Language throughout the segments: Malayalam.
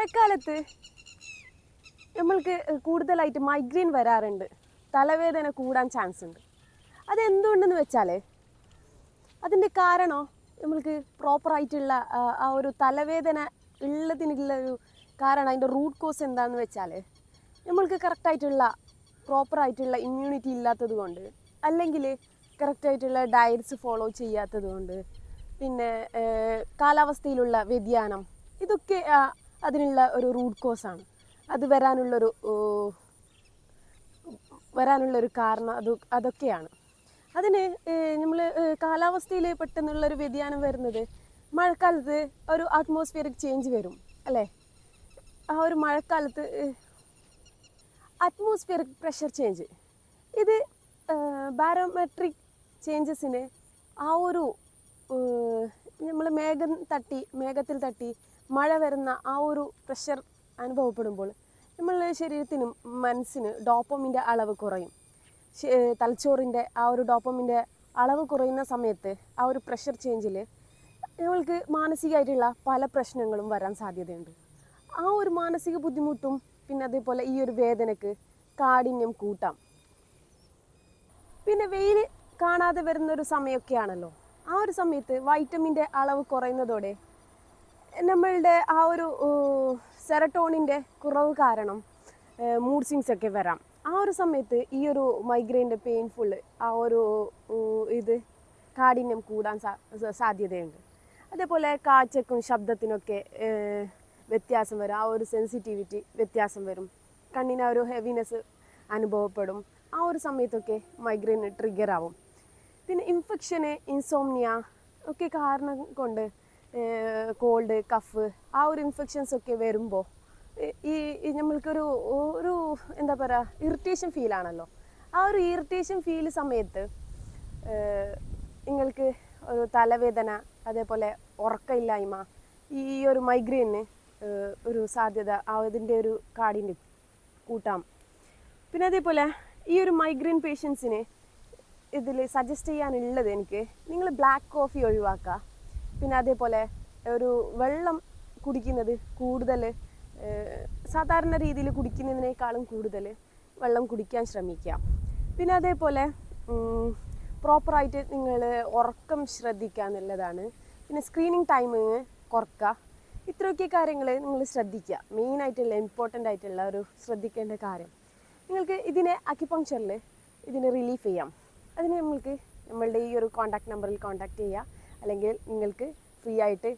മഴക്കാലത്ത് നമ്മൾക്ക് കൂടുതലായിട്ട് മൈഗ്രെയിൻ വരാറുണ്ട്. തലവേദന കൂടാൻ ചാൻസ് ഉണ്ട്. അതെന്തുകൊണ്ടെന്ന് വെച്ചാൽ അതിന്റെ കാരണം നമ്മൾക്ക് പ്രോപ്പറായിട്ടുള്ള ആ ഒരു തലവേദന ഉള്ളതിനുള്ള ഒരു കാരണം അതിന്റെ റൂട്ട് കോസ് എന്താണെന്ന് വെച്ചാൽ നമ്മൾക്ക് കറക്റ്റായിട്ടുള്ള പ്രോപ്പറായിട്ടുള്ള ഇമ്മ്യൂണിറ്റി ഇല്ലാത്തത് കൊണ്ട് അല്ലെങ്കിൽ കറക്റ്റായിട്ടുള്ള ഡയറ്റ്സ് ഫോളോ ചെയ്യാത്തത് കൊണ്ട് പിന്നെ കാലാവസ്ഥയിലുള്ള വ്യതിയാനം ഇതൊക്കെ അതിനുള്ള ഒരു റൂട്ട് കോസാണ് അത് വരാനുള്ളൊരു വരാനുള്ളൊരു കാരണം അത് അതൊക്കെയാണ്. അതിന് നമ്മൾ കാലാവസ്ഥയിൽ പെട്ടെന്നുള്ളൊരു വ്യതിയാനം വരുന്നത് മഴക്കാലത്ത് ഒരു അറ്റ്മോസ്ഫിയറിക് ചേഞ്ച് വരും അല്ലേ? ആ ഒരു മഴക്കാലത്ത് അറ്റ്മോസ്ഫിയറിക് പ്രഷർ ചേഞ്ച് ഇത് ബാരോമെട്രിക് ചേഞ്ചസിന് ആ ഒരു നമ്മൾ മേഘം തട്ടി മേഘത്തിൽ തട്ടി മഴ വരുന്ന ആ ഒരു പ്രഷർ അനുഭവപ്പെടുമ്പോൾ നമ്മളുടെ ശരീരത്തിനും മനസ്സിന് ഡോപ്പമിന്റെ അളവ് കുറയും. തലച്ചോറിന്റെ ആ ഒരു ഡോപ്പമിന്റെ അളവ് കുറയുന്ന സമയത്ത് ആ ഒരു പ്രഷർ ചേഞ്ചിൽ നമ്മൾക്ക് മാനസികമായിട്ടുള്ള പല പ്രശ്നങ്ങളും വരാൻ സാധ്യതയുണ്ട്. ആ ഒരു മാനസിക ബുദ്ധിമുട്ടും പിന്നെ അതേപോലെ ഈ ഒരു വേദനക്ക് കാഠിന്യം കൂട്ടാം. പിന്നെ വെയിൽ കാണാതെ വരുന്ന ഒരു സമയമൊക്കെയാണല്ലോ ആ ഒരു സമയത്ത് വൈറ്റമിന്റെ അളവ് കുറയുന്നതോടെ നമ്മളുടെ ആ ഒരു സെറട്ടോണിന്റെ കുറവ് കാരണം മൂഡ് സിങ്സ് ഒക്കെ വരാം. ആ ഒരു സമയത്ത് ഈ ഒരു മൈഗ്രെയിന്റെ പെയിൻഫുൾ ആ ഒരു ഇത് കാഠിന്യം കൂടാൻ സാധ്യതയുണ്ട്. അതേപോലെ കാഴ്ചക്കും ശബ്ദത്തിനൊക്കെ വ്യത്യാസം വരും. ആ ഒരു സെൻസിറ്റിവിറ്റി വ്യത്യാസം വരും. കണ്ണിന് ആ ഒരു ഹെവിനെസ് അനുഭവപ്പെടും. ആ ഒരു സമയത്തൊക്കെ മൈഗ്രെയിൻ ട്രിഗർ ആവും. പിന്നെ ഇൻഫെക്ഷന് ഇൻസോംനിയ ഒക്കെ കാരണം കൊണ്ട് കോൾഡ് കഫ് ആ ഒരു ഇൻഫെക്ഷൻസ് ഒക്കെ വരുമ്പോൾ ഈ നമ്മൾക്കൊരു ഒരു എന്താ പറയുക ഇറിറ്റേഷൻ ഫീലാണല്ലോ ആ ഒരു ഇറിറ്റേഷൻ ഫീൽ സമയത്ത് നിങ്ങൾക്ക് ഒരു തലവേദന അതേപോലെ ഉറക്കമില്ലായ്മ ഈ ഒരു മൈഗ്രെയിന് ഒരു സാധ്യത അതിന്റെ ഒരു കാടിന്റെ കൂട്ടാം. പിന്നെ അതേപോലെ ഈ ഒരു മൈഗ്രെയിൻ പേഷ്യൻസിന് ഇതിൽ സജസ്റ്റ് ചെയ്യാനുള്ളത് എനിക്ക് നിങ്ങൾ ബ്ലാക്ക് കോഫി ഒഴിവാക്കുക. പിന്നെ അതേപോലെ ഒരു വെള്ളം കുടിക്കുന്നത് കൂടുതൽ സാധാരണ രീതിയിൽ കുടിക്കുന്നതിനേക്കാളും കൂടുതൽ വെള്ളം കുടിക്കാൻ ശ്രമിക്കുക. പിന്നെ അതേപോലെ പ്രോപ്പറായിട്ട് നിങ്ങൾ ഉറക്കം ശ്രദ്ധിക്കുക എന്നുള്ളതാണ്. പിന്നെ സ്ക്രീനിങ് ടൈമിങ് കുറക്കുക. ഇത്രയൊക്കെ കാര്യങ്ങൾ നിങ്ങൾ ശ്രദ്ധിക്കുക. മെയിനായിട്ടുള്ള ഇമ്പോർട്ടന്റ് ആയിട്ടുള്ള ഒരു ശ്രദ്ധിക്കേണ്ട കാര്യം. നിങ്ങൾക്ക് ഇതിനെ അക്യുപങ്ക്ചറിൽ ഇതിനെ റിലീഫ് ചെയ്യാം. അതിന് നമ്മൾക്ക് നമ്മളുടെ ഈ ഒരു കോൺടാക്ട് നമ്പറിൽ കോൺടാക്ട് ചെയ്യുക അല്ലെങ്കിൽ നിങ്ങൾക്ക് ഫ്രീ ആയിട്ട്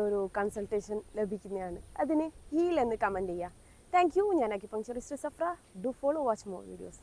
ഒരു കൺസൾട്ടേഷൻ ലഭിക്കുന്നതാണ്. അതിന് ഹീൽ എന്ന് കമന്റ് ചെയ്യുക താങ്ക് യു ഞാൻ acupuncturist Safra. Do follow watch more videos